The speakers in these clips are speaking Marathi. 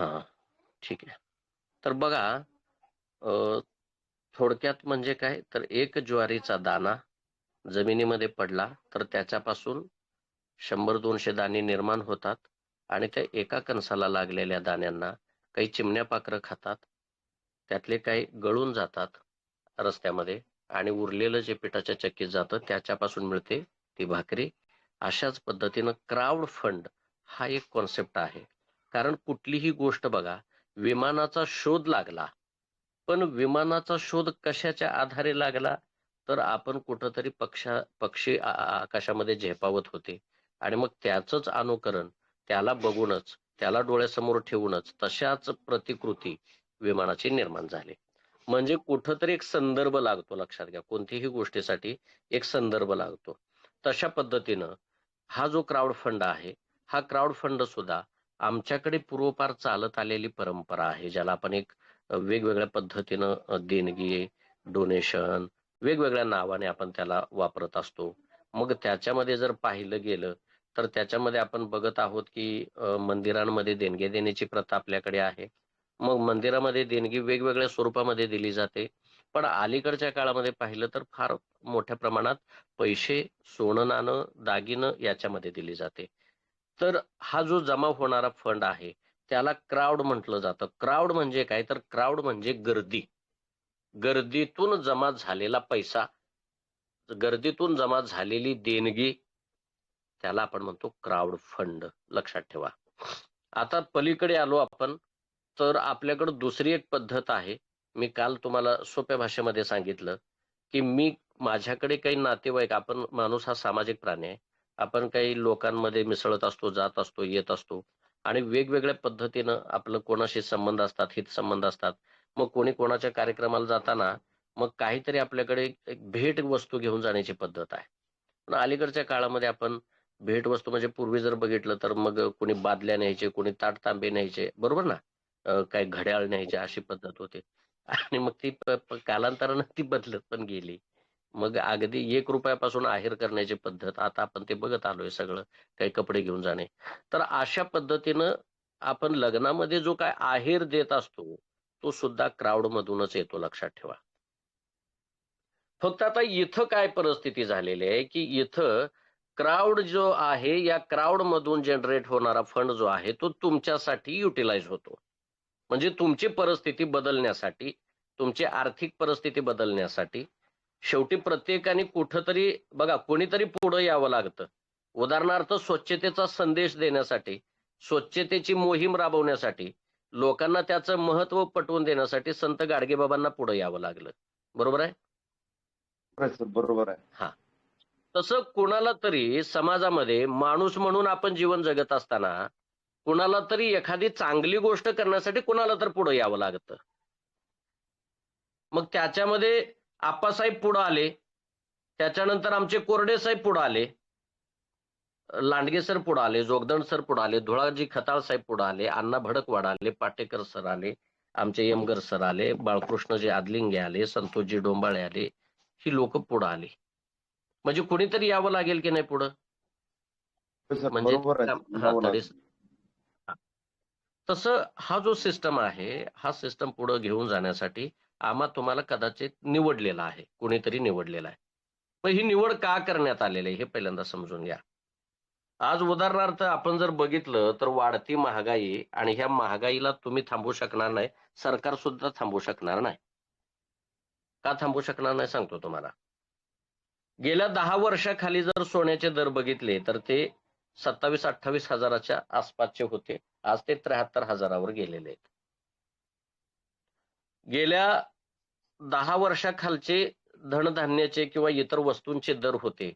हा ठीक आहे. तर बघा अ, थोडक्यात म्हणजे काय? तर एक ज्वारीचा दाना जमिनीमध्ये पडला तर त्याच्यापासून शंभर दोनशे दाणे निर्माण होतात आणि त्या एका कणसाला लागलेल्या दाण्यांना काही चिमण्या पाखरं खातात. त्यातले काही गळून जातात रस्त्यामध्ये आणि उरलेलं जे पिठाच्या चक्कीत जातं त्याच्यापासून मिळते ती भाकरी. अशाच पद्धतीनं क्राऊड फंड हा एक कॉन्सेप्ट आहे. कारण कुठलीही गोष्ट बघा विमानाचा शोध लागला. पण विमानाचा शोध कशाच्या आधारे लागला? तर आपण कुठंतरी पक्षा पक्षी आकाशामध्ये झेपावत होते. आणि मग त्याचंच अनुकरण त्याला बघूनच त्याला डोळ्यासमोर ठेवूनच तशाच प्रतिकृती विमानाची निर्माण झाली. म्हणजे कुठंतरी एक संदर्भ लागतो लक्षात घ्या. कोणत्याही गोष्टीसाठी एक संदर्भ लागतो. तशा पद्धतीनं हा जो क्राऊड फंड आहे हा क्राऊड फंड सुद्धा आमच्याकडे पूर्वपार चालत आलेली परंपरा आहे ज्याला आपण एक वेगवेगळ्या पद्धतीनं देणगी डोनेशन वेगवेगळ्या नावाने आपण त्याला वापरत असतो. मग त्याच्यामध्ये जर पाहिलं गेलं तर त्याच्यामध्ये आपण बघत आहोत की मंदिरांमध्ये देणगी देण्याची प्रथा आपल्याकडे आहे. मग मंदिरामध्ये देणगी वेगवेगळ्या स्वरूपामध्ये दिली जाते. पण अलीकडच्या काळामध्ये पाहिलं तर फार मोठ्या प्रमाणात पैसे सोनं नाणं दागिनं याच्यामध्ये दिली जाते. तर हा जो जमा होणारा फंड आहे त्याला क्राऊड म्हटलं जातं. क्राऊड म्हणजे काय? तर क्राऊड म्हणजे गर्दी. गर्दीतून जमा झालेला पैसा गर्दीतून जमा झालेली देणगी त्याला आपण म्हणतो क्राऊड फंड लक्षात ठेवा. आता पलीकडे आलो आपण तर आपल्याकडं दुसरी एक पद्धत आहे. मी काल तुम्हाला सोप्या भाषेमध्ये सांगितलं की मी माझ्याकडे काही नातेवाईक आपण माणूस हा सामाजिक प्राणी आहे आपण काही लोकांमध्ये मिसळत असतो जात असतो येत असतो आणि वेगवेगळ्या पद्धतीनं आपलं कोणाशी संबंध असतात हित संबंध असतात. मग कोणी कोणाच्या कार्यक्रमाला जाताना मग काहीतरी आपल्याकडे एक भेट वस्तू घेऊन जाण्याची पद्धत आहे. पण अलीकडच्या काळामध्ये आपण भेट वस्तू म्हणजे पूर्वी जर बघितलं तर मग कोणी बादल्या न्यायचे कोणी ताट तांबे न्यायचे बरोबर ना? काही घड्याळ न्यायचे अशी पद्धत होती. आणि मग ती कालांतरानं ती बदलत पण गेली. मग अगदी एक रुपयापासून आहेर करण्याची पद्धत आता आपण ते बघत आलोय सगळं काही कपडे घेऊन जाणे. तर अशा पद्धतीनं आपण लग्नामध्ये जो काय आहेर देत असतो तो सुद्धा क्राऊड मधूनच येतो लक्षात ठेवा. फक्त आता इथं काय परिस्थिती झालेली आहे की इथं क्राऊड जो आहे या क्राऊड मधून जनरेट होणारा फंड जो आहे तो तुमच्यासाठी युटिलाइज होतो. म्हणजे तुमची परिस्थिती बदलण्यासाठी तुमची आर्थिक परिस्थिती बदलण्यासाठी शेवटी प्रत्येकाने कुठंतरी बघा कोणीतरी पुढं यावं लागतं. उदाहरणार्थ स्वच्छतेचा संदेश देण्यासाठी स्वच्छतेची मोहीम राबवण्यासाठी लोकांना त्याचं महत्त्व पटवून देण्यासाठी संत गाडगेबाबांना पुढे यावं लागलं. बरोबर आहे? बरोबर आहे आहे. तसं कुणाला तरी समाजामध्ये माणूस म्हणून आपण जीवन जगत असताना कुणाला तरी एखादी चांगली गोष्ट करण्यासाठी कुणाला तर पुढे यावं लागतं. मग त्याच्यामध्ये आप्पासाहेब पुढे आले. त्याच्यानंतर आमचे कोरडे साहेब पुढे आले. लांडगे सर पुढे आले जोगदंड सर पुढे आले धुळाजी खताळ साहेब पुढे आले अण्णा भडकवाड आले पाटेकर सर आले आमचे यमगर सर आले बाळकृष्णजी आदलिंगे आले संतोषजी डोंबाळे आले ही लोक पुढे आली. म्हणजे कुणीतरी यावं लागेल की नाही पुढं? म्हणजे. तसं हा जो सिस्टम आहे हा सिस्टम पुढे घेऊन जाण्यासाठी आम्हा तुम्हाला कदाचित निवडलेला आहे कुणीतरी निवडलेला आहे. मग ही निवड का करण्यात आलेली आहे हे पहिल्यांदा समजून घ्या. आज उदाहरणार्थ आपण जर बघितलं तर वाढती महागाई आणि ह्या महागाईला तुम्ही थांबवू शकणार नाही सरकार सुद्धा थांबवू शकणार नाही. का थांबवू शकणार नाही सांगतो तुम्हाला. गेल्या दहा वर्षाखाली जर सोन्याचे दर बघितले तर ते सत्तावीस अठ्ठावीस हजाराच्या आसपासचे होते. आज ते त्र्याहत्तर हजारावर गेलेले आहेत. गेल्या दहा वर्षाखालचे धनधान्याचे किंवा इतर वस्तूंचे दर होते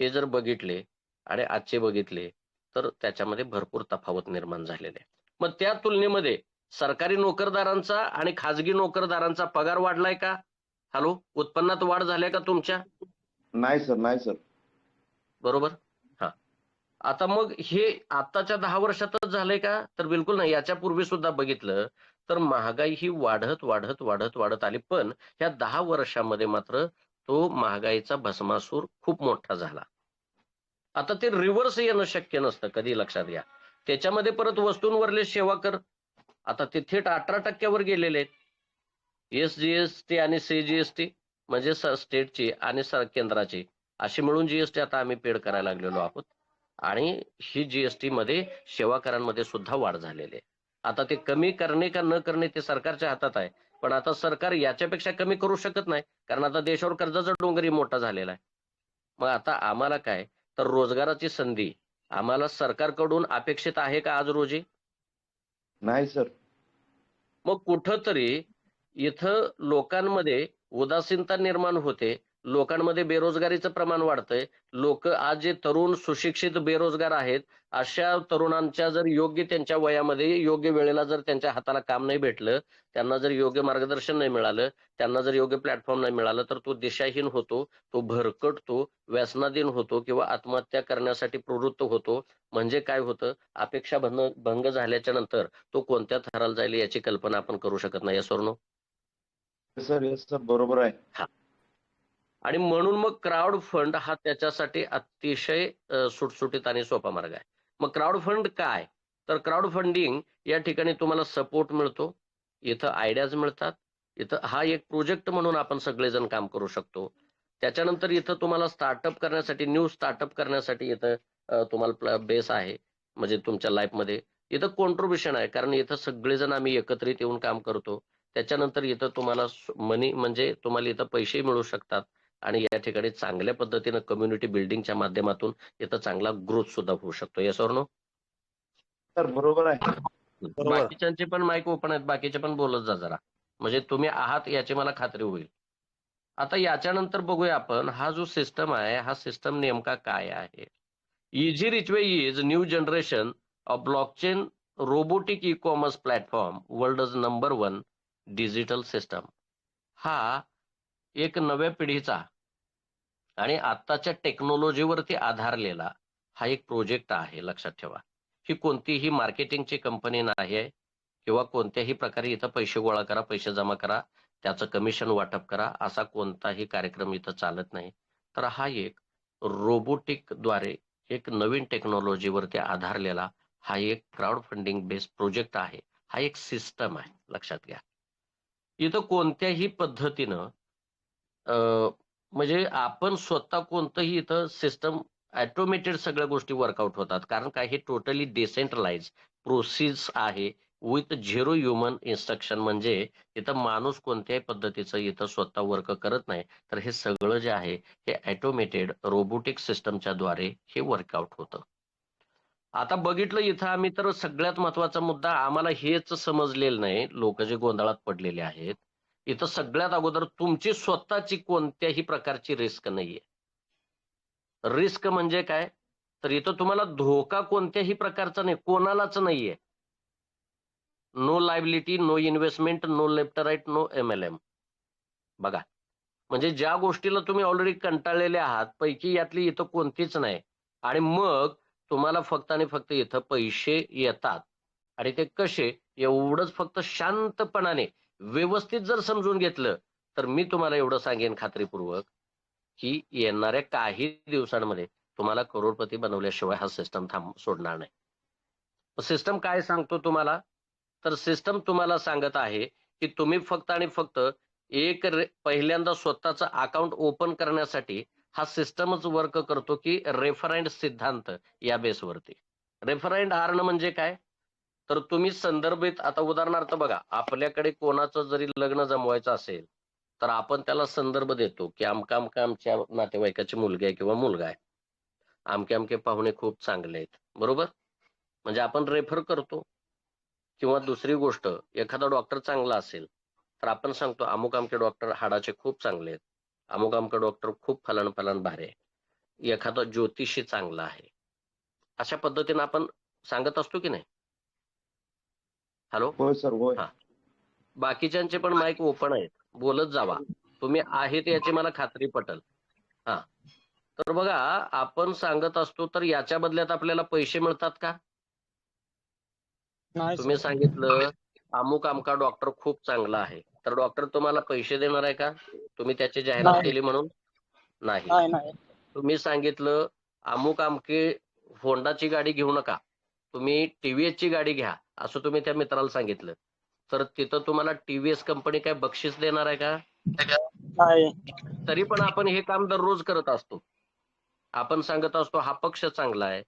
ते जर बघितले आणि आजचे बघितले तर त्याच्यामध्ये भरपूर तफावत निर्माण झालेले आहे मग त्या तुलनेमध्ये सरकारी नोकरदारांचा आणि खाजगी नोकरदारांचा पगार वाढलाय का? हॅलो उत्पन्नात वाढ झाल्या का तुमच्या? नाही सर नाही सर. बरोबर? हा. आता मग हे आताच्या दहा वर्षातच झालंय का? तर बिलकुल नाही. याच्या पूर्वी सुद्धा बघितलं तर महागाई ही वाढत वाढत वाढत वाढत आली. पण ह्या दहा वर्षामध्ये मात्र तो महागाईचा भस्मासूर खूप मोठा झाला. आता ते रिव्हर्स येणं शक्य नसतं कधी लक्षात घ्या. त्याच्यामध्ये परत वस्तूंवरले सेवा कर. आता ते थेट अठरा टक्क्यावर गेलेले आहेत. एस जी एस टी आणि सी जी एस टी म्हणजे स्टेटची आणि केंद्राची अशी मिळून जीएसटी आता आम्ही पेड करायला लागलेलो आहोत. आणि ही जीएसटी मध्ये सेवा करांमध्ये सुद्धा वाढ झालेली आहे. आता ते कमी करणे का न करणे ते सरकारच्या हातात आहे. पण आता सरकार याच्यापेक्षा कमी करू शकत नाही कारण आता देशावर कर्जाचा डोंगरही मोठा झालेला आहे. मग आता आम्हाला काय? तर रोजगाराची संधी. आम्हाला सरकारकडून अपेक्षित आहे का आज रोजी? नाही सर. मग कुठंतरी इथं लोकांमध्ये उदासीनता निर्माण होते. लोकांमध्ये बेरोजगारीचं प्रमाण वाढतंय. लोक आज जे तरुण सुशिक्षित बेरोजगार आहेत अशा तरुणांच्या जर योग्य त्यांच्या वयामध्ये योग्य वेळेला जर त्यांच्या हाताला काम नाही भेटलं त्यांना जर योग्य मार्गदर्शन नाही मिळालं त्यांना जर योग्य प्लॅटफॉर्म नाही मिळालं तर तो दिशाहीन होतो तो भरकटतो व्यसनाधीन होतो किंवा आत्महत्या करण्यासाठी प्रवृत्त होतो. म्हणजे काय होतं? अपेक्षा भंग झाल्याच्यानंतर तो कोणत्या थराला जाईल याची कल्पना आपण करू शकत नाही येस सर बरोबर आहे. आणि म्हणून मग क्राऊड फंड हा त्याच्यासाठी अतिशय सुटसुटीत आणि सोपा मार्ग आहे. मग क्राऊड फंड काय? तर क्राऊड फंडिंग या ठिकाणी तुम्हाला सपोर्ट मिळतो. इथं आयडियाज मिळतात. इथं हा एक प्रोजेक्ट म्हणून आपण सगळेजण काम करू शकतो. त्याच्यानंतर इथं तुम्हाला स्टार्टअप करण्यासाठी न्यू स्टार्टअप करण्यासाठी इथं तुम्हाला बेस आहे. म्हणजे तुमच्या लाईफमध्ये इथं कॉन्ट्रीब्युशन आहे. कारण इथं सगळेजण आम्ही एकत्रित येऊन काम करतो. त्याच्यानंतर इथं तुम्हाला मनी म्हणजे तुम्हाला इथं पैसे मिळू शकतात. आणि या ठिकाणी चांगल्या पद्धतीनं कम्युनिटी बिल्डिंगच्या माध्यमातून इथं चांगला ग्रोथ सुद्धा होऊ शकतो. या नो सर बरोबर आहे. बाकीच्यांचे पण माईक ओपन आहेत. बाकीचे पण बोलत जा जरा. म्हणजे तुम्ही आहात याची मला खात्री होईल. आता याच्यानंतर बघूया आपण हा जो सिस्टम आहे हा सिस्टम नेमका काय आहे? Easy Richway is new generation of blockchain robotic e commerce platform world number one digital system हा एक नव्या पिढीचा आणि आत्ताच्या टेक्नॉलॉजीवरती आधारलेला हा एक प्रोजेक्ट आहे लक्षात ठेवा. ही कोणतीही मार्केटिंगची कंपनी नाही आहे किंवा कोणत्याही प्रकारे इथं पैसे गोळा करा पैसे जमा करा त्याचं कमिशन वाटप करा असा कोणताही कार्यक्रम इथं चालत नाही. तर हा एक रोबोटिकद्वारे एक नवीन टेक्नॉलॉजीवरती आधारलेला हा एक क्राऊड फंडिंग बेस्ड प्रोजेक्ट आहे. हा एक सिस्टम आहे लक्षात घ्या. इथं कोणत्याही पद्धतीनं म्हणजे आपण स्वतः कोणतंही इथं सिस्टम ऍटोमेटेड सगळ्या गोष्टी वर्कआउट होतात. कारण काय हे टोटली डिसेंट्रलाइज प्रोसेस आहे. विथ झिरो ह्युमन इन्स्ट्रक्शन म्हणजे इथं माणूस कोणत्याही पद्धतीचं इथं स्वतः वर्क करत नाही. तर हे सगळं जे आहे हे ऑटोमेटेड रोबोटिक सिस्टमच्या द्वारे हे वर्कआउट होतं. आता बघितलं इथं आम्ही तर सगळ्यात महत्त्वाचा मुद्दा आम्हाला हेच समजलेलं नाही. लोक जे गोंधळात पडलेले आहेत. इथं सगळ्यात अगोदर तुमची स्वतःची कोणत्याही प्रकारची रिस्क नाहीये. रिस्क म्हणजे काय? तर इथं तुम्हाला धोका कोणत्याही प्रकारचा नाही कोणालाच नाहीये. No liability no investment no left right no M L M बघा म्हणजे ज्या गोष्टीला तुम्ही ऑलरेडी कंटाळलेले आहात पैकी यातली इथं कोणतीच नाही. आणि मग तुम्हाला फक्त आणि फक्त इथं पैसे येतात. आणि ते कसे? एवढंच फक्त शांतपणाने व्यवस्थित जर समजून घेतलं तर मी तुम्हाला एवढं सांगेन खात्रीपूर्वक की येणाऱ्या काही दिवसांमध्ये तुम्हाला करोडपती बनवल्याशिवाय हा सिस्टम थांब सोडणार नाही. सिस्टम काय सांगतो तुम्हाला? तर सिस्टम तुम्हाला सांगत आहे की तुम्ही फक्त आणि फक्त एक पहिल्यांदा स्वतःचं अकाउंट ओपन करण्यासाठी हा सिस्टमच वर्क करतो की रेफरंड सिद्धांत या बेसवरती रेफरंड आर्न म्हणजे काय? तर तुम्ही संदर्भित आता उदाहरणार्थ बघा आपल्याकडे कोणाचं जरी लग्न जमवायचं असेल तर आपण त्याला संदर्भ देतो की आमका आमका आमच्या नातेवाईकाची मुलगी आहे किंवा मुलगा आहे. आमके आमके पाहुणे खूप चांगले आहेत. बरोबर? म्हणजे आपण रेफर करतो. किंवा दुसरी गोष्ट एखादा डॉक्टर चांगला असेल तर आपण सांगतो अमुक आमके डॉक्टर हाडाचे खूप चांगले आहेत. अमुक आमके डॉक्टर खूप फलन फलन भारे आहे. एखादा ज्योतिषी चांगला आहे. अशा पद्धतीने आपण सांगत असतो की नाही? हॅलो? होय सर होय. हा. बाकीच्यांचे पण माईक ओपन आहेत. बोलत जावा. तुम्ही आहेत याची मला खात्री पटल. हा. तर बघा आपण सांगत असतो तर याच्या बदल्यात आपल्याला पैसे मिळतात का? नाही तुम्ही सर. सांगितलं अमुक अमका डॉक्टर खूप चांगला आहे. तर डॉक्टर तुम्हाला पैसे देणार आहे का? तुम्ही त्याची जाहिरात नाही. केली म्हणून? नाही. नाही नाही. तुम्ही सांगितलं अमुक अमके होंडाची गाडी घेऊ नका. तुम्ही टीव्हीएस ची गाडी घ्या असं तुम्ही त्या मित्राला सांगितलं. तर तिथं तुम्हाला टीव्हीएस कंपनी काय बक्षीस देणार आहे का? तरी पण आपण हे काम दररोज करत असतो. आपण सांगत असतो हा पक्ष चांगला आहे.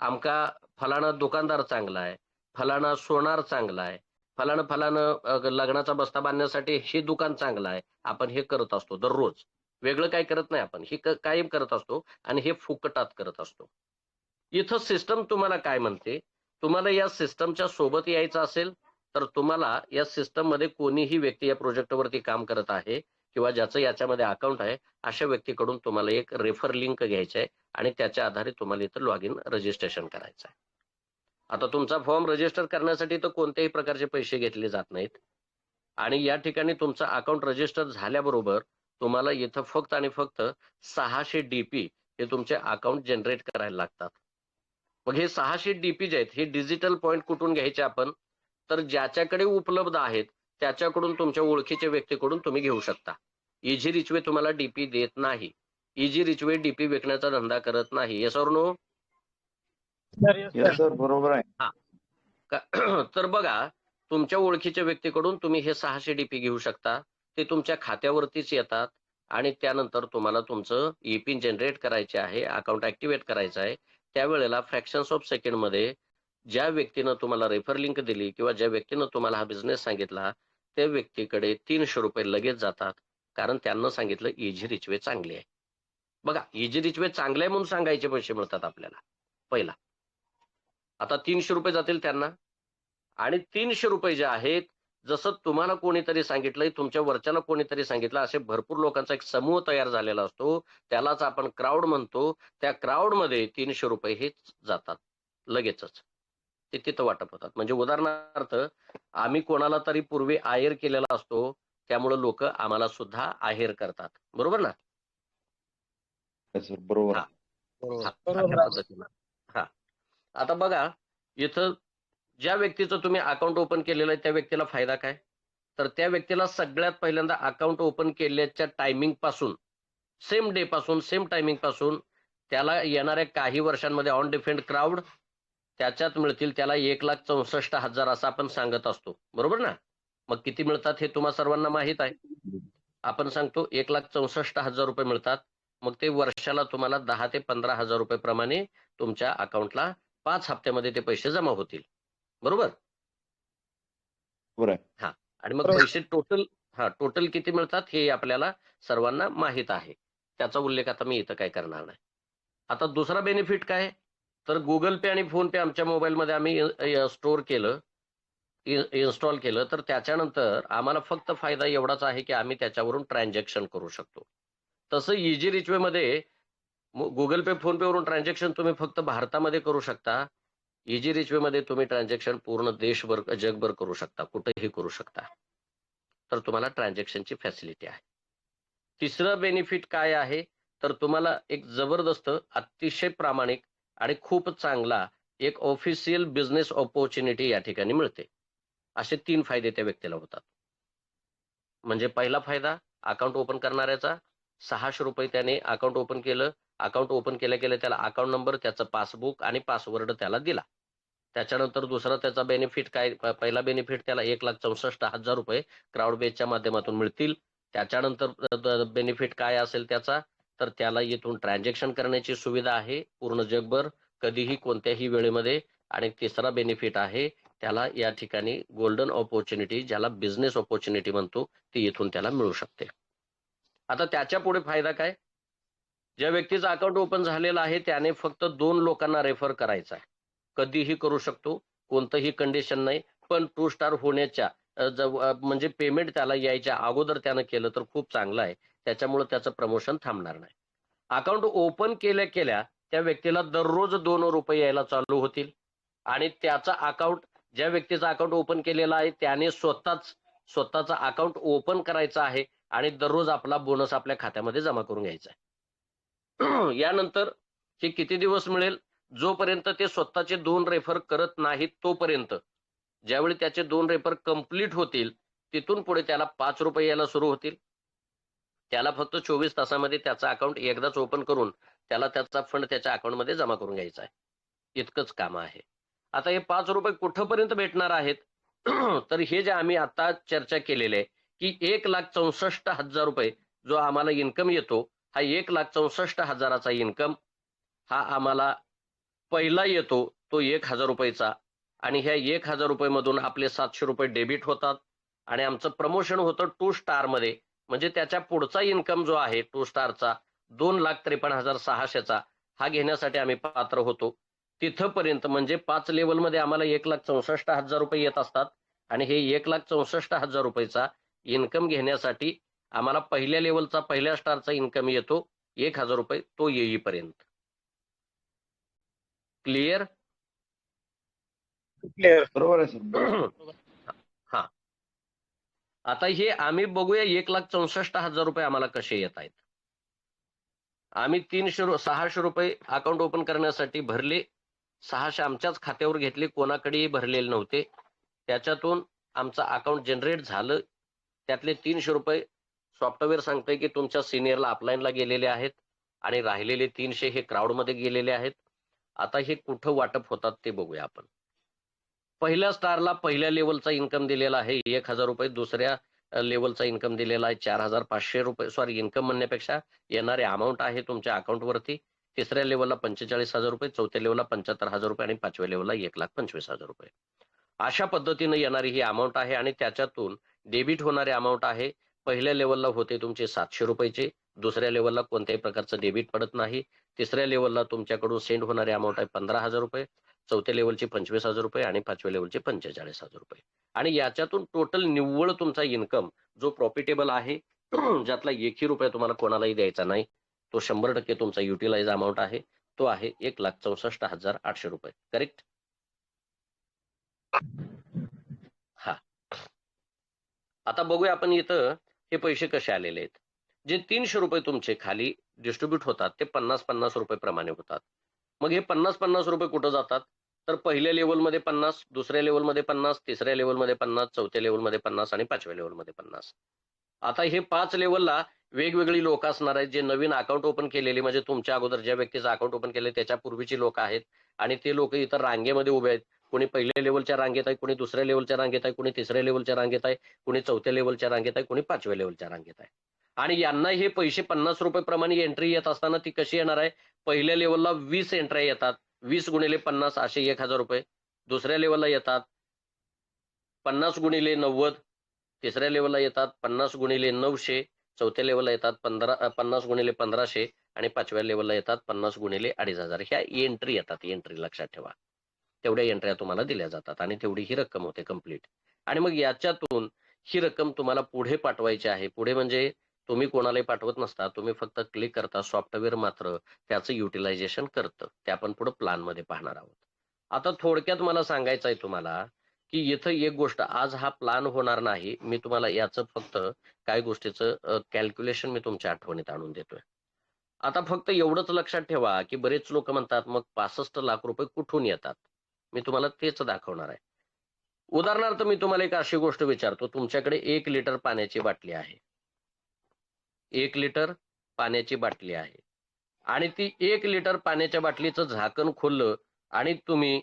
आमका फलाना दुकानदार चांगला आहे. फलाना सोनार चांगला आहे. फलानं फलानं अ, लग्नाचा बस्ता बांधण्यासाठी हे दुकान चांगलं आहे. आपण हे करत असतो दररोज. वेगळं काय करत नाही आपण. हे कायम करत असतो आणि हे फुकटात करत असतो. इथं सिस्टम तुम्हाला काय म्हणते? तुम्हाला या सिस्टमच्या सोबत यायचं असेल तर तुम्हाला या सिस्टममध्ये कोणीही व्यक्ती या प्रोजेक्टवरती काम करत आहे किंवा ज्याचं याच्यामध्ये अकाउंट आहे अशा व्यक्तीकडून तुम्हाला एक रेफर लिंक घ्यायची आहे आणि त्याच्या आधारे तुम्हाला इथं लॉग इन रजिस्ट्रेशन करायचं आहे आता तुमचा फॉर्म रजिस्टर करण्यासाठी तर कोणत्याही प्रकारचे पैसे घेतले जात नाहीत. आणि या ठिकाणी तुमचं अकाउंट रजिस्टर झाल्याबरोबर तुम्हाला इथं फक्त आणि फक्त सहाशे डीपी हे तुमचे अकाउंट जनरेट करायला लागतात. मग हे सहाशे डीपी जे आहेत हे डिजिटल पॉईंट कुठून घ्यायचे आपण? तर ज्याच्याकडे उपलब्ध आहेत त्याच्याकडून तुमच्या ओळखीच्या व्यक्तीकडून तुम्ही घेऊ शकता. इझी रिचवे तुम्हाला डीपी देत नाही. इझी रिचवे डीपी विकण्याचा धंदा करत नाही. येस और नो बरोबर आहे. तर बघा तुमच्या ओळखीच्या व्यक्तीकडून तुम्ही हे सहाशे डीपी घेऊ शकता. ते तुमच्या खात्यावरतीच येतात आणि त्यानंतर तुम्हाला तुमचं ई पिन जनरेट करायचे आहे अकाउंट ऍक्टिव्हेट करायचं आहे. त्यावेळेला फ्रॅक्शन्स ऑफ सेकंडमध्ये ज्या व्यक्तीनं तुम्हाला रेफर लिंक दिली किंवा ज्या व्यक्तीनं तुम्हाला हा बिझनेस सांगितला त्या व्यक्तीकडे तीनशे रुपये लगेच जातात. कारण त्यांना सांगितलं इजी रिचवे चांगली आहे. बघा इजी रिचवे चांगले आहे म्हणून सांगायचे पैसे मिळतात आपल्याला. पहिला. आता तीनशे रुपये जातील त्यांना. आणि तीनशे रुपये जे आहेत जसं तुम्हाला कोणीतरी सांगितलंय तुमच्या वरच्याला कोणीतरी सांगितलं असे भरपूर लोकांचा एक समूह तयार झालेला असतो. त्यालाच आपण क्राऊड म्हणतो. त्या क्राऊडमध्ये तीनशे रुपये हे जातात लगेचच. ते तिथं वाटप होतात. म्हणजे उदाहरणार्थ आम्ही कोणाला तरी पूर्वी आहेर केलेला असतो त्यामुळे लोक आम्हाला सुद्धा आहेर करतात. बरोबर ना? बरोबर. हा. आता बघा इथं ज्या व्यक्तीचं तुम्ही अकाउंट ओपन केलेलं आहे त्या व्यक्तीला फायदा काय? तर त्या व्यक्तीला सगळ्यात पहिल्यांदा अकाउंट ओपन केल्याच्या टायमिंगपासून सेम डे पासून सेम टायमिंगपासून त्याला येणाऱ्या काही वर्षांमध्ये ऑन डिफेंड क्राऊड त्याच्यात मिळतील त्याला एक लाख चौसष्ट हजार असं आपण सांगत असतो. बरोबर ना? मग किती मिळतात हे तुम्हा सर्वांना माहीत आहे. आपण सांगतो एक लाख चौसष्ट हजार रुपये मिळतात. मग ते वर्षाला तुम्हाला दहा ते पंधरा हजार रुपये प्रमाणे तुमच्या अकाउंटला पाच हप्त्यामध्ये ते पैसे जमा होतील. बरोबर? आहे. आणि मग. पैसे टोटल हा टोटल किती मिळतात हे आपल्याला सर्वांना माहीत आहे. त्याचा उल्लेख आता मी इथं काय करणार नाही. आता दुसरा बेनिफिट काय? तर गुगल पे आणि फोन पे आमच्या मोबाईलमध्ये आम्ही स्टोअर केलं इन्स्टॉल केलं तर त्याच्यानंतर आम्हाला फक्त फायदा एवढाच आहे की आम्ही त्याच्यावरून ट्रान्झॅक्शन करू शकतो. तसं इझी रिचवे मध्ये गुगल पे फोन पे वरून ट्रान्झॅक्शन तुम्ही फक्त भारतामध्ये करू शकता. इजी रिचवे मध्ये तुम्ही ट्रान्झॅक्शन पूर्ण देशभर जगभर करू शकता कुठेही करू शकता. तर तुम्हाला ट्रान्झॅक्शनची फॅसिलिटी आहे. तिसरं बेनिफिट काय आहे? तर तुम्हाला एक जबरदस्त अतिशय प्रामाणिक आणि खूप चांगला एक ऑफिशियल बिझनेस ऑपॉर्च्युनिटी या ठिकाणी मिळते. असे तीन फायदे त्या व्यक्तीला होतात. म्हणजे पहिला फायदा अकाउंट ओपन करणाऱ्याचा. सहाशे रुपये त्याने अकाउंट ओपन केलं. अकाउंट ओपन केल्या केल्या त्याला अकाउंट नंबर त्याचं पासबुक आणि पासवर्ड त्याला दिला. त्याच्यानंतर दुसरा त्याचा बेनिफिट काय? पहिला बेनिफिट त्याला एक लाख चौसष्ट हजार रुपये क्राऊड बेसच्या माध्यमातून मिळतील. त्याच्यानंतर बेनिफिट काय असेल त्याचा? तर त्याला इथून ट्रान्झॅक्शन करण्याची सुविधा आहे पूर्ण जगभर कधीही कोणत्याही वेळेमध्ये. आणि तिसरा बेनिफिट आहे त्याला या ठिकाणी गोल्डन ऑपॉर्च्युनिटी ज्याला बिझनेस ऑपॉर्च्युनिटी म्हणतो ती इथून त्याला मिळू शकते. आता त्याच्या पुढे फायदा काय? ज्या व्यक्तीचं अकाउंट ओपन झालेलं आहे त्याने फक्त दोन लोकांना रेफर करायचा आहे. कधीही करू शकतो कोणतंही कंडिशन नाही. पण टू स्टार होण्याच्या म्हणजे पेमेंट त्याला यायच्या अगोदर त्यानं केलं तर खूप चांगलं आहे. त्याच्यामुळे त्याचं प्रमोशन थांबणार नाही. अकाउंट ओपन केल्या केल्या त्या व्यक्तीला दररोज दोन रुपये यायला चालू होतील. आणि त्याचा अकाउंट ज्या व्यक्तीचा अकाउंट ओपन केलेला आहे त्याने स्वतःच स्वतःचा अकाउंट ओपन करायचा आहे आणि दररोज आपला बोनस आपल्या खात्यामध्ये जमा करून घ्यायचा आहे. यानंतर हे किती दिवस मिळेल? जोपर्यंत ते स्वतःचे दोन रेफर करत नाहीत तोपर्यंत. ज्यावेळी त्याचे दोन रेफर कंप्लीट होतील तिथून पुढे त्याला पाच रुपये यायला सुरू होतील. त्याला फक्त चोवीस तासामध्ये त्याचा अकाउंट एकदाच ओपन करून त्याला त्याचा फंड त्याच्या अकाउंटमध्ये जमा करून घ्यायचा आहे. इतकंच काम आहे. आता हे पाच रुपये कुठंपर्यंत भेटणार आहेत? तर हे जे आम्ही आता चर्चा केलेले आहे की एक लाख चौसष्ट हजार रुपये जो आम्हाला इन्कम येतो हा एक लाख चौसष्ट हजाराचा इन्कम हा आम्हाला पहिला येतो तो एक हजार रुपयेचा. आणि ह्या एक हजार रुपये मधून आपले सातशे रुपये डेबिट होतात. आणि आमचं प्रमोशन होतं टू स्टारमध्ये. म्हणजे त्याच्या पुढचा इन्कम जो आहे टू स्टारचा दोन लाख त्रेपन्न हजार सहाशेचा हा घेण्यासाठी आम्ही पात्र होतो. तिथपर्यंत म्हणजे पाच लेवलमध्ये आम्हाला एक लाख चौसष्ट हजार रुपये येत असतात. आणि हे एक लाख चौसष्ट हजार रुपयेचा इन्कम घेण्यासाठी आम्हाला पहिल्या लेवलचा पहिल्या स्टारचा इन्कम येतो. एक हजार रुपये तो येईपर्यंत. क्लिअर? क्लिअर. बरोबर आहे सर. हा. आता हे आम्ही बघूया एक लाख चौसष्ट हजार रुपये आम्हाला कसे येत आहेत. आम्ही तीनशे सहाशे रुपये अकाउंट ओपन करण्यासाठी भरले. सहाशे आमच्याच खात्यावर घेतले कोणाकडेही भरलेले नव्हते. त्याच्यातून आमचं अकाउंट जनरेट झालं. त्यातले तीनशे रुपये सॉफ्टवेअर सांगतंय की तुमच्या सिनियरला अपलाईनला गेलेले आहेत आणि राहिलेले तीनशे हे क्राऊडमध्ये गेलेले आहेत. आता हे कुठं वाटप होतात ते बघूया आपण. पहिल्या स्टारला पहिल्या लेवलचा इन्कम दिलेला आहे. एक हजार रुपये दुसऱ्या लेवलचा इन्कम दिलेला आहे. चार हजार पाचशे रुपये सॉरी इन्कम म्हणण्यापेक्षा येणारे अमाऊंट आहे तुमच्या अकाउंटवरती तिसऱ्या लेवलला पंचेचाळीस हजार रुपये चौथ्या लेवलला पंच्याहत्तर हजार रुपये आणि पाचव्या लेवलला एक लाख पंचवीस हजार रुपये. अशा पद्धतीनं येणारी ही अमाऊंट आहे आणि त्याच्यातून डेबिट होणारे अमाऊंट आहे. पहिल्या लेवलला होते तुमचे सातशे रुपयेचे दुसऱ्या लेवलला कोणत्याही प्रकारचं डेबिट पडत नाही तिसऱ्या लेवलला तुमच्याकडून सेंड होणारे अमाऊंट आहे पंधरा हजार रुपये चौथ्या लेवलचे पंचवीस हजार रुपये आणि पाचव्या लेवलचे पंचेचाळीस हजार रुपये. आणि याच्यातून टोटल निव्वळ तुमचा इन्कम जो प्रॉफिटेबल आहे ज्यातला एकही रुपया तुम्हाला कोणालाही द्यायचा नाही तो शंभर टक्के तुमचा युटिलाइज अमाऊंट आहे तो आहे एक लाख चौसष्ट हजार आठशे रुपये. करेक्ट हा. आता बघूया आपण इथं हे पैसे कसे आलेले आहेत? जे तीनशे रुपये तुमचे खाली डिस्ट्रीब्यूट होतात ते पन्नास पन्नास रुपये प्रमाणे होतात. मग हे पन्नास पन्नास रुपये कुठं जातात? तर पहिल्या लेवलमध्ये पन्नास दुसऱ्या लेवलमध्ये पन्नास तिसऱ्या लेवलमध्ये पन्नास चौथ्या लेवलमध्ये पन्नास आणि पाचव्या लेवलमध्ये पन्नास. आता हे पाच लेवलला वेगवेगळी लोक असणार आहेत जे नवीन अकाउंट ओपन केलेले म्हणजे तुमच्या अगोदर ज्या व्यक्तीचं अकाउंट ओपन केले त्याच्या पूर्वीची लोक आहेत. आणि ते लोक इतर रांगेमध्ये उभे आहेत. कोणी पहिल्या लेवलच्या रांगेत आहे कोणी दुसऱ्या लेवलच्या रांगेत आहे कोणी तिसऱ्या लेवलच्या रांगेत आहे कोणी चौथ्या लेवलच्या रांगेत आहे कोणी पाचव्या लेवलच्या रांगेत आहे. आणि यांना हे पैसे पन्नास रुपये प्रमाणे एंट्री येत असताना ती कशी येणार आहे? पहिल्या लेवलला वीस एंट्र्या येतात. वीस गुणिले पन्नास असे एक हजार रुपये. दुसऱ्या लेवलला येतात. पन्नास गुणिले नव्वद तिसऱ्या लेवलला येतात. पन्नास गुणिले नऊशे चौथ्या लेवलला येतात पंधरा पन्नास गुणिले पंधराशे आणि पाचव्या लेवलला येतात पन्नास गुणिले अडीच हजार. ह्या एंट्री येतात एंट्री लक्षात ठेवा. तेवढ्या एंट्र्या तुम्हाला दिल्या जातात आणि तेवढी ही रक्कम होते कंप्लीट आणि मग याच्यातून ही रक्कम तुम्हाला पुढे पाठवायची आहे. पुढे म्हणजे तुम्ही कोणालाही पाठवत नसता तुम्ही फक्त क्लिक करता सॉफ्टवेअर मात्र त्याचं युटिलायझेशन करतं. ते आपण पुढे प्लानमध्ये पाहणार आहोत. आता थोडक्यात मला सांगायचं आहे तुम्हाला की इथं एक गोष्ट आज हा प्लान होणार नाही. मी तुम्हाला याचं फक्त काय गोष्टीचं कॅल्क्युलेशन मी तुमच्या आठवणीत आणून देतोय. आता फक्त एवढंच लक्षात ठेवा की बरेच लोक म्हणतात मग पासष्ट लाख रुपये कुठून येतात? मी तुम्हाला तेच दाखवणार आहे. उदाहरणार्थ मी तुम्हाला एक अशी गोष्ट विचारतो. तुमच्याकडे एक लिटर पाण्याची बाटली आहे. एक लिटर पाण्याची बाटली आहे. आणि ती एक लिटर पाण्याच्या बाटलीचं झाकण खोललं आणि तुम्ही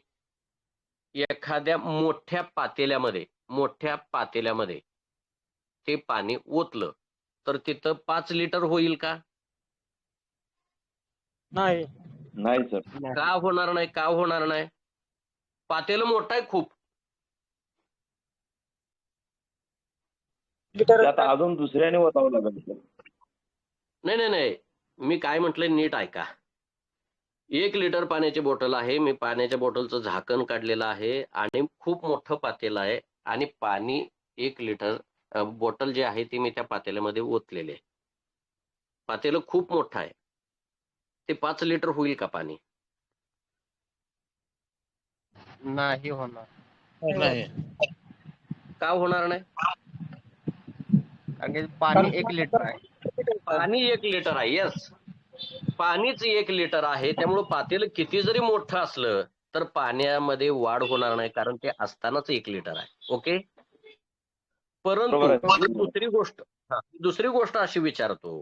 एखाद्या मोठ्या पातेल्यामध्ये मोठ्या पातेल्यामध्ये ते पाणी ओतलं तर तिथं पाच लिटर होईल का? नाही. नाही सर. का होणार नाही? का होणार नाही? पातेलं मोठं आहे खूप. आता अजून दुसऱ्याने ओतावं लागेल नाही नाही नाही. मी काय म्हटलंय नीट ऐका. एक लिटर पाण्याची बॉटल आहे. मी पाण्याच्या बॉटलचं झाकण काढलेलं आहे आणि खूप मोठं पातेलं आहे आणि पाणी एक लिटर बॉटल जे आहे ती मी त्या पातेल्यामध्ये ओतलेले आहे. पातेलं खूप मोठं आहे. ते पाच लिटर होईल का पाणी? नाही होणार. नाही. का होणार नाही? कारण की पाणी एक लिटर आहे. पाणी एक लिटर आहे येस पाणीच एक लिटर आहे त्यामुळं पातेलं किती जरी मोठं असलं तर पाण्यामध्ये वाढ होणार नाही कारण ते असतानाच एक लिटर आहे. ओके? परंतु आहे. दुसरी गोष्ट हा, दुसरी गोष्ट अशी विचारतो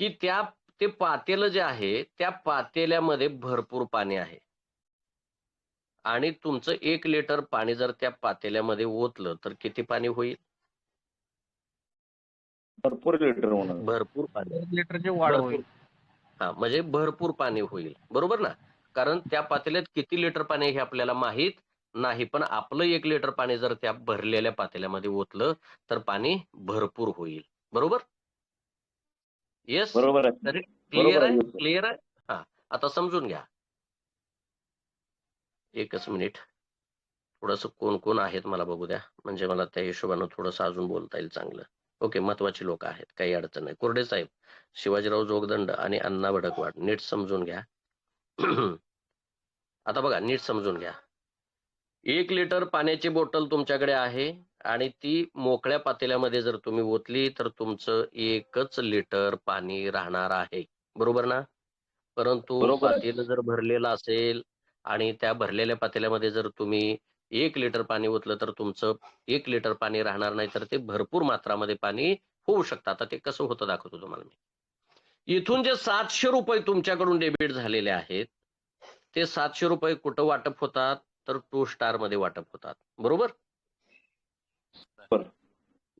की त्या ते पातेलं जे आहे त्या पातेल्यामध्ये भरपूर पाणी आहे. आणि तुमचं एक लिटर पाणी जर त्या पातेल्यामध्ये ओतलं तर किती पाणी होईल? भरपूर लिटर होणार. भरपूर पाणी. लिटरची वाढ. होईल. हा म्हणजे भरपूर पाणी होईल. बरोबर ना? कारण त्या पातेल्यात किती लिटर पाणी आहे हे आपल्याला माहीत नाही पण आपलं एक लिटर पाणी जर त्या भरलेल्या पातेल्यामध्ये ओतलं तर पाणी भरपूर होईल. बरोबर? येस बरोबर क्लिअर आहे. क्लिअर आहे? हा आता समजून घ्या. एकच मिनिट. थोडस कोण कोण आहेत मला बघू द्या. म्हणजे मला त्या हिशोबानं थोडस अजून बोलता येईल चांगलं. ओके महत्वाची लोक आहेत. काही अडचण नाही. कोरडे साहेब शिवाजीराव जोगदंड आणि अण्णा भडकवाड नीट समजून घ्या. आता बघा नीट समजून घ्या. एक लिटर पाण्याची बॉटल तुमच्याकडे आहे आणि ती मोकळ्या पातेल्यामध्ये जर तुम्ही ओतली तर तुमचं एकच लिटर पाणी राहणार आहे. बरोबर ना? परंतु. पातेलं जर भरलेलं असेल आणि त्या भरलेल्या पातेल्यामध्ये जर तुम्ही एक लिटर पाणी ओतलं तर तुमचं एक लिटर पाणी राहणार नाही तर ते भरपूर मात्रामध्ये पाणी होऊ शकतं. आता ते कसं होतं दाखवतो तुम्हाला मी. इथून जे सातशे रुपये तुमच्याकडून डेबिट झालेले आहेत ते सातशे रुपये कुठं वाटप होतात? तर टू स्टारमध्ये वाटप होतात. बरोबर?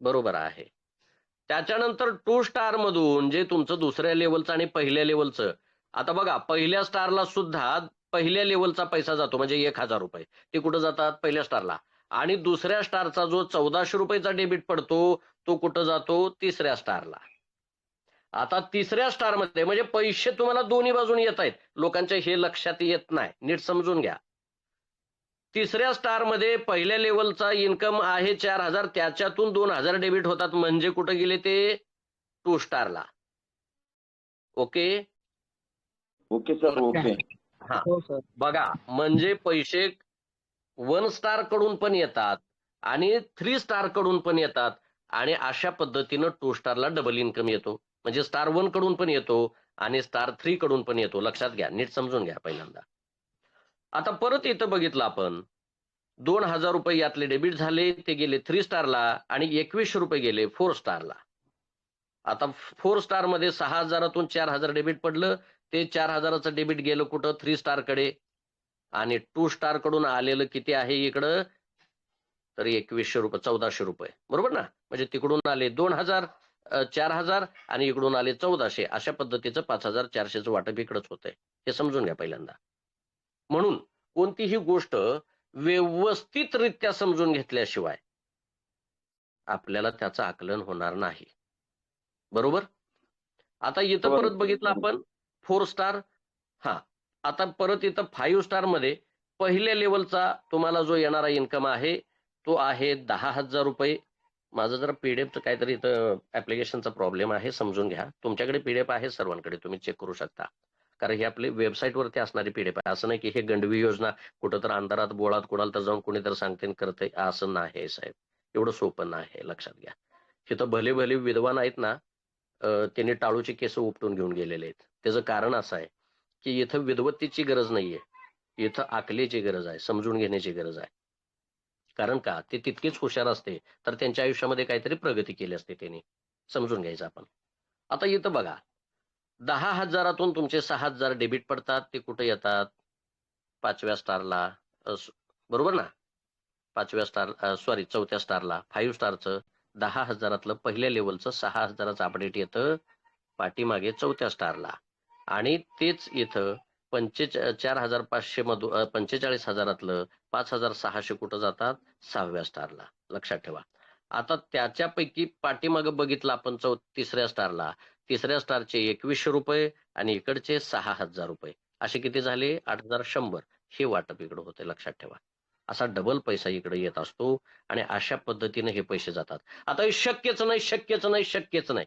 बरोबर. आहे. त्याच्यानंतर टू स्टार मधून जे तुमचं दुसऱ्या लेवलचं आणि पहिल्या लेवलचं आता बघा पहिल्या स्टारला सुद्धा पहिल्या लेवलचा पैसा जातो म्हणजे एक हजार रुपये. ते कुठं जातात? पहिल्या स्टारला. आणि दुसऱ्या स्टारचा जो चौदाशे रुपयेचा डेबिट पडतो तो कुठं जातो? तिसऱ्या स्टारला. आता तिसऱ्या स्टारमध्ये म्हणजे पैसे तुम्हाला दोन्ही बाजून येत आहेत. लोकांच्या हे लक्षात येत नाही. नीट समजून घ्या. तिसऱ्या स्टारमध्ये पहिल्या लेवलचा इन्कम आहे चार हजार. त्याच्यातून दोन हजार डेबिट होतात. म्हणजे कुठं गेले ते? टू स्टारला. ओके? Okay sir okay. हो. सर. बघा म्हणजे पैसे वन स्टारकडून पण येतात आणि थ्री स्टारकडून पण येतात आणि अशा पद्धतीनं टू स्टारला डबल इन्कम येतो. म्हणजे स्टार वनकडून पण येतो आणि स्टार थ्री कडून पण येतो. लक्षात घ्या नीट समजून घ्या पहिल्यांदा. आता परत इथं बघितलं आपण. दोन हजार रुपये यातले डेबिट झाले ते गेले थ्री स्टारला आणि एकवीसशे रुपये गेले फोर स्टारला. आता फोर स्टारमध्ये सहा हजारातून चार हजार डेबिट पडलं ते चार हजाराचं डेबिट गेलं कुठं? थ्री स्टारकडे. आणि टू स्टारकडून आलेलं किती आहे इकडं? तर एकवीसशे रुपये चौदाशे रुपये. बरोबर ना? म्हणजे तिकडून आले दोन हजार चार हजार आणि इकडून आले चौदाशे. अशा पद्धतीचं पाच हजार चारशेचं वाटप इकडंच होतंय. हे समजून घ्या पहिल्यांदा. म्हणून कोणतीही गोष्ट व्यवस्थितरित्या समजून घेतल्याशिवाय आपल्याला त्याचं आकलन होणार नाही. बरोबर? आता इथं. परत बघितलं आपण. Four star. हा आता परत इथं फाईव्ह स्टारमध्ये पहिल्या लेवलचा तुम्हाला जो येणारा इन्कम आहे तो आहे दहा हजार रुपये. माझं जरा पीडीएफचं काहीतरी इथं ऍप्लिकेशनचा प्रॉब्लेम आहे समजून घ्या. तुमच्याकडे पीडीएफ आहे सर्वांकडे तुम्ही चेक करू शकता. कारण ही आपली वेबसाईट वरती असणारी पीडीएफ आहे. असं नाही की हे गंडवी योजना कुठं तर अंधारात बोळात कुणाला तर जाऊन कुणी तर सांगते करते. असं नाही साहेब. एवढं सोपं नाही लक्षात घ्या. तिथं भले भले विद्वान आहेत ना त्यांनी टाळूचे केस उपटून घेऊन गेलेले आहेत. त्याचं कारण असं आहे की इथं विद्वत्तेची गरज नाहीये. इथं आकलेची गरज आहे समजून घेण्याची गरज आहे. कारण का? ते तितकेच हुशार असते तर त्यांच्या आयुष्यामध्ये काहीतरी प्रगती केली असते त्यांनी. समजून घ्यायचं आपण. आता इथं बघा. दहा हजारातून तुमचे सहा हजार डेबिट पडतात ते कुठे येतात? पाचव्या स्टारला बरोबर ना? पाचव्या स्टार सॉरी चौथ्या स्टारला फाईव्ह स्टारचं दहा हजारातलं पहिल्या लेवलचं सहा हजाराचं अपडेट येतं. पाठीमागे चौथ्या स्टारला आणि तेच इथं पंचेच चार हजार पाचशे मधून पंचेचाळीस हजारातलं पाच हजार सहाशे कुठं जातात? सहाव्या स्टारला लक्षात ठेवा. आता त्याच्यापैकी पाठीमागं बघितलं आपण चौ तिसऱ्या स्टारला तिसऱ्या स्टारचे एकवीसशे रुपये आणि इकडचे सहा हजार रुपये. असे किती झाले? आठ हजार शंभर. हे वाटप इकडं होते लक्षात ठेवा. असा डबल पैसा इकडे येत असतो आणि अशा पद्धतीने हे पैसे जातात. आता हे शक्यच नाही शक्यच नाही शक्यच नाही.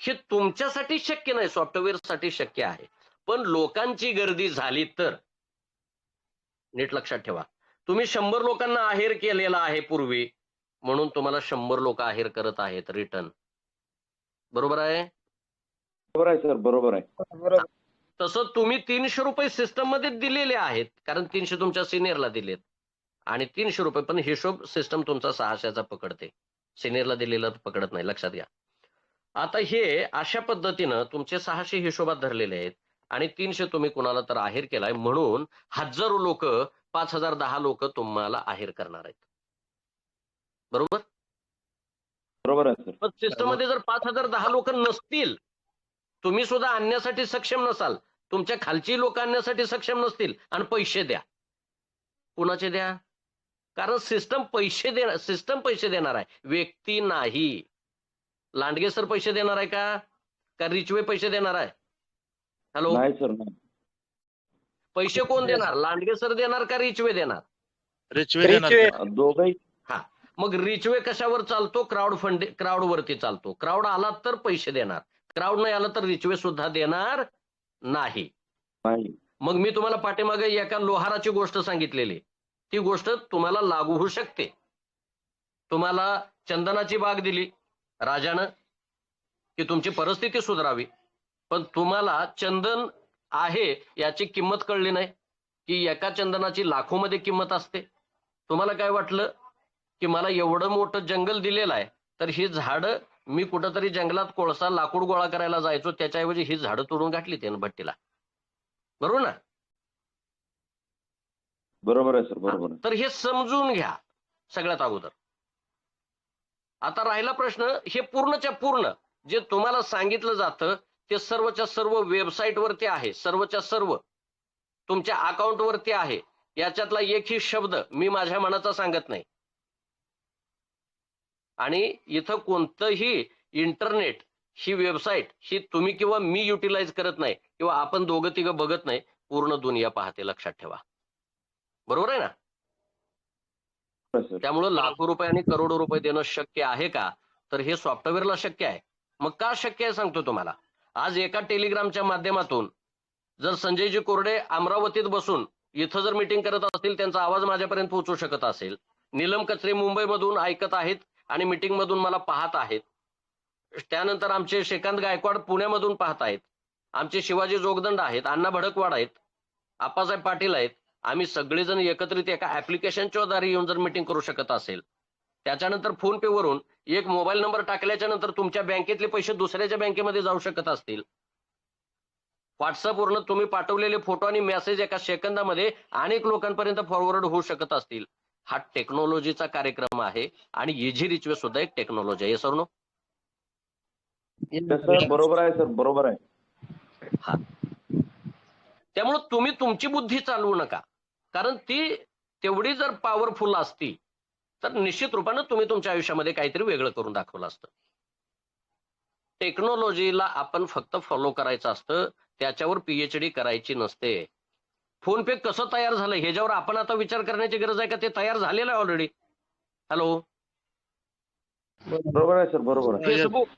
हे तुमच्यासाठी शक्य नाही सॉफ्टवेअरसाठी शक्य आहे. पण लोकांची गर्दी झाली तर नीट लक्षात ठेवा. तुम्ही शंभर लोकांना आहेर केलेला आहे पूर्वी म्हणून तुम्हाला शंभर लोक आहेर करत आहेत रिटर्न बरोबर आहे? बरोबर आहे सर बरोबर आहे. बरोबर. तसं तुम्ही तीनशे रुपये सिस्टममध्ये दिलेले आहेत कारण तीनशे तुमच्या सिनियरला दिलेत. आणि तीनशे रुपये पण हिशोब सिस्टम तुमचा सहाशेचा पकडते. सिनियरला दिलेला पकडत नाही लक्षात घ्या. आता हे अशा पद्धतीनं तुमचे सहाशे हिशोबात धरलेले आहेत आणि तीनशे तुम्ही कुणाला तर आहेर केलाय म्हणून हजारो लोक पाच हजार दहा लोक तुम्हाला आहेर करणार आहेत. बरोबर? बरोबर सिस्टममध्ये जर पाच हजार दहा लोक नसतील तुम्ही सुद्धा आणण्यासाठी सक्षम नसाल. तुमच्या खालची लोक आणण्यासाठी सक्षम नसतील आणि पैसे द्या. कुणाचे द्या? कारण सिस्टम पैसे देणार सिस्टम पैसे देणार आहे. व्यक्ती नाही. लांडगे सर पैसे देणार आहे का? का रिचवे पैसे देणार आहे? हॅलो नाही सर नाही. पैसे कोण देणार? लांडगे सर देणार का रिचवे देणार? रिचवे देणार? दोघही. मग रिचवे कशावर चालतो? क्राऊड फंड क्राऊड वरती चालतो. क्राऊड आला तर पैसे देणार. क्राऊड नाही आला तर रिचवे सुद्धा देणार नाही. मग मी तुम्हाला पाठीमागे एका लोहाराची गोष्ट सांगितलेली. ती गोष्ट तुम्हाला लागू होऊ शकते. तुम्हाला चंदनाची बाग दिली राजानं की तुमची परिस्थिती सुधारावी. पण तुम्हाला चंदन आहे याची किंमत कळली नाही की एका चंदनाची लाखोमध्ये किंमत असते. तुम्हाला काय वाटलं की मला एवढं मोठं जंगल दिलेलं आहे तर ही झाडं मी कुठंतरी जंगलात कोळसा लाकूड गोळा करायला जायचो त्याच्याऐवजी ही झाडं तोडून गाठली त्यानं भट्टीला बरोबर ना? बरोबर आहे सर बरोबर तर हे समजून घ्या सगळ्यात अगोदर. आता राहिला प्रश्न हे पूर्णच्या पूर्ण जे तुम्हाला सांगितलं जातं ते सर्वच्या सर्व वेबसाईट वरती आहे सर्वच्या सर्व तुमच्या अकाउंट वरती आहे. याच्यातला एकही शब्द मी माझ्या मनाचा सांगत नाही. आणि इथं कोणतंही इंटरनेट ही वेबसाईट ही तुम्ही किंवा मी युटिलाइज करत नाही किंवा आपण दोघं तिघं बघत नाही पूर्ण दुनिया पाहते. लक्षात ठेवा. बरोबर आहे ना? सर. त्यामुळं लाखो रुपये आणि करोडो रुपये देणं शक्य आहे का? तर हे सॉफ्टवेअरला शक्य आहे. मग का शक्य आहे सांगतो तुम्हाला. आज एका टेलिग्रामच्या माध्यमातून जर संजयजी कोरडे अमरावतीत बसून इथं जर मीटिंग करत असतील त्यांचा आवाज माझ्यापर्यंत पोहोचू शकत असेल. नीलम कचरे मुंबईमधून ऐकत आहेत आणि मीटिंग मधून मला पाहत आहेत. त्यानंतर आमचे श्रीकांत गायकवाड पुण्यामधून पाहत आहेत. आमचे शिवाजी जोगदंड आहेत अण्णा भडकवाड आहेत आप्पासाहेब पाटील आहेत. आम्ही सगळेजण एकत्रित एका ऍप्लिकेशनच्या द्वारे येऊन जर मीटिंग करू शकत असेल. त्याच्यानंतर फोन पे वरून एक मोबाईल नंबर टाकल्याच्या नंतर तुमच्या बँकेतले पैसे दुसऱ्याच्या बँकेमध्ये जाऊ शकत असतील. व्हॉट्सअपवरून तुम्ही पाठवलेले फोटो आणि मेसेज एका सेकंदामध्ये अनेक लोकांपर्यंत फॉरवर्ड होऊ शकत असतील. हा टेक्नॉलॉजीचा कार्यक्रम आहे आणि इझी रिचवे सुद्धा एक टेक्नॉलॉजी आहे. सर नो सर बरोबर आहे सर बरोबर आहे. त्यामुळे तुम्ही तुमची बुद्धी चालवू नका. कारण ती तेवढी जर पॉवरफुल असती तर निश्चित रूपानं तुम्ही तुमच्या आयुष्यामध्ये काहीतरी वेगळं करून दाखवलं असतं. टेक्नॉलॉजीला आपण फक्त फॉलो करायचं असतं त्याच्यावर पीएचडी करायची नसते. फोन पे कसं तयार झालं? ह्याच्यावर आपण आता विचार करण्याची गरज आहे का? ते तयार झालेलं आहे ऑलरेडी हॅलो बरोबर आहे सर बरोबर फेसबुक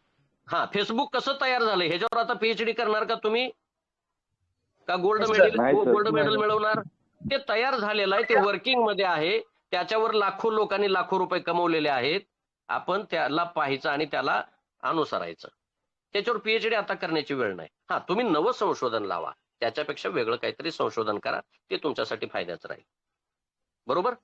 हा फेसबुक कसं तयार झालं? ह्याच्यावर आता पीएचडी करणार का तुम्ही? का गोल्ड मेडल. Gold medal. मिळवणार? ते तयार झालेलं आहे ते वर्किंगमध्ये आहे. त्याच्यावर लाखो लोकांनी लाखो रुपये कमवलेले आहेत. आपण त्याला पाहायचं आणि त्याला अनुसरायचं. त्याच्यावर पीएचडी आता करण्याची वेळ नाही. हा तुम्ही नवं संशोधन लावा. त्याच्यापेक्षा वेगळं काहीतरी संशोधन करा ते तुमच्यासाठी फायद्याचं राहील. बरोबर?